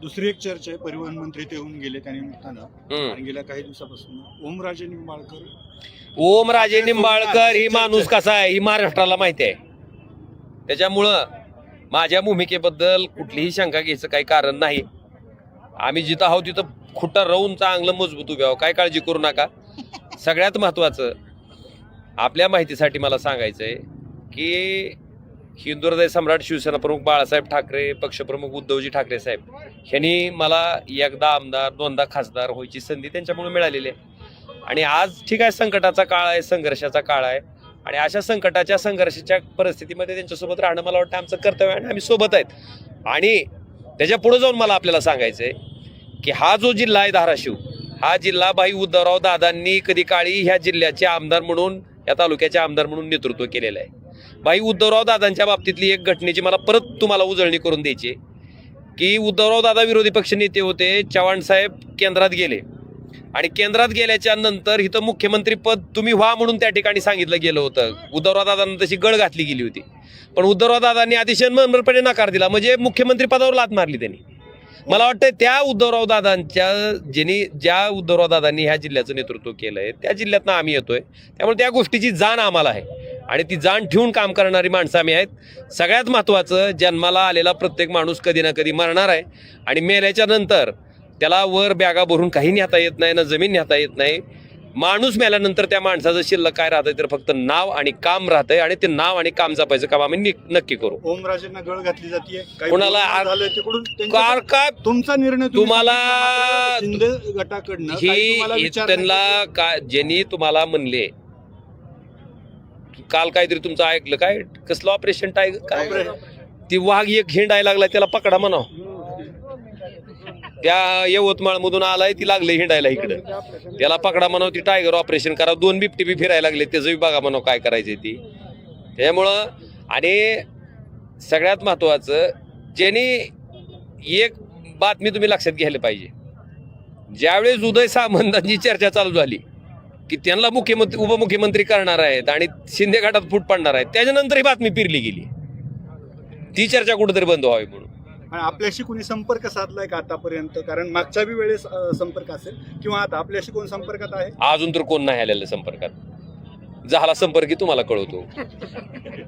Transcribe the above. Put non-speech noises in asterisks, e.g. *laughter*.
दुसरी एक चर्चा आहे परिवहन मंत्री ते येऊन गेले त्या निमित्तानं. आणि गेल्या काही दिवसापासून. ओमराजे निंबाळकर. ओम राजे निंबाळकर ही माणूस कसा आहे ही महाराष्ट्राला माहिती आहे. त्याच्यामुळं माझ्या भूमिकेबद्दल कुठलीही शंका घ्यायचं काही कारण नाही. आम्ही जिथं आहोत तिथं खुट्टा राहून चांगलं मजबूत उभे आहोत. काय काळजी करू नका. सगळ्यात महत्त्वाचं आपल्या माहितीसाठी मला सांगायचं आहे की हिंदुहृदय सम्राट शिवसेना प्रमुख बाळासाहेब ठाकरे पक्षप्रमुख उद्धवजी ठाकरे साहेब ह्यांनी मला एकदा आमदार दोनदा खासदार व्हायची संधी त्यांच्यामुळे मिळालेली आहे. आणि आज ठीक आहे संकटाचा काळ आहे संघर्षाचा काळ आहे. आणि अशा संकटाच्या संघर्षाच्या परिस्थितीमध्ये त्यांच्यासोबत राहणं मला वाटतं आमचं कर्तव्य आहे आणि आम्ही सोबत आहेत. आणि त्याच्या पुढे जाऊन मला आपल्याला सांगायचं आहे की हा जो जिल्हा आहे धाराशिव हा जिल्हा भाई उद्धवराव दादांनी कधी काळी ह्या जिल्ह्याचे आमदार म्हणून या तालुक्याचे आमदार म्हणून नेतृत्व केलेलं आहे. भाई उद्धवराव दादांच्या बाबतीतली एक घटनेची मला परत तुम्हाला उजळणी करून द्यायची की उद्धवराव दादा विरोधी पक्ष नेते होते चव्हाण साहेब केंद्रात गेले. आणि केंद्रात गेल्याच्यानंतर इथं मुख्यमंत्री पद तुम्ही व्हा म्हणून त्या ठिकाणी सांगितलं गेलं होतं. उद्धवराव दादांना तशी गळ घातली गेली होती. पण उद्धवराव दादांनी अतिशय नम्रपणे नकार दिला. म्हणजे मुख्यमंत्री पदावर लात मारली त्यांनी. मला वाटतं त्या उद्धवराव दादांच्या ज्यांनी ज्या उद्धवराव दादांनी ह्या जिल्ह्याचं नेतृत्व केलंय त्या जिल्ह्यातनं आम्ही येतोय. त्यामुळे त्या गोष्टीची जाण आम्हाला आहे. आणि ती जाण ठेवून काम करणारी माणसं आम्ही आहेत. सगळ्यात महत्त्वाचं जन्माला आलेला प्रत्येक माणूस कधी ना कधी मरणार आहे. आणि मेल्याच्या नंतर त्याला वर बॅगा भरून काही नेता येत नाही ना जमीन नेता येत नाही. माणूस मेल्यानंतर त्या माणसाचं शिल्लक काय राहतंय तर फक्त नाव आणि काम राहतंय. आणि ते नाव आणि काम जपायचं काम आम्ही नक्की करू. ओमराजेंना गळ घातली जाते कोणाला कार का तुमचा निर्णय तुम्ही तुम्हाला- गटाकडनं. ही त्यांना का ज्यांनी तुम्हाला म्हणले काल काहीतरी तुमचं ऐकलं काय? कसलं ऑपरेशन टायगर काय? ती वाघ एक हिंडायला लागला त्याला पकडा म्हणाव. त्या यवतमाळ मधून आलाय ती लागले हिंडायला इकडं. त्याला पकडा म्हणाव ती टायगर ऑपरेशन करा. दोन बिबटी बी फिरायला लागले त्याचं बी बघा म्हणाव काय करायचे ती. त्यामुळं आणि सगळ्यात महत्वाचं ज्यांनी एक बातमी तुम्ही लक्षात घ्यायला पाहिजे. ज्यावेळेस उदय सामंतांची चर्चा चालू झाली की त्यांना मुख्यमंत्री उपमुख्यमंत्री करणार आहेत आणि शिंदे गटात फूट पडणार आहेत. त्याच्यानंतर ही बातमी पिरली गेली. ती चर्चा कुठेतरी बंद व्हावी म्हणून. आणि आपल्याशी कोणी संपर्क साधलाय का आतापर्यंत? कारण मागच्या बी वेळेस संपर्क असेल. किंवा आता आपल्याशी कोण संपर्कात आहे? अजून तर कोण नाही आलेलं संपर्कात. झाला संपर्क की तुम्हाला कळवतो. *laughs*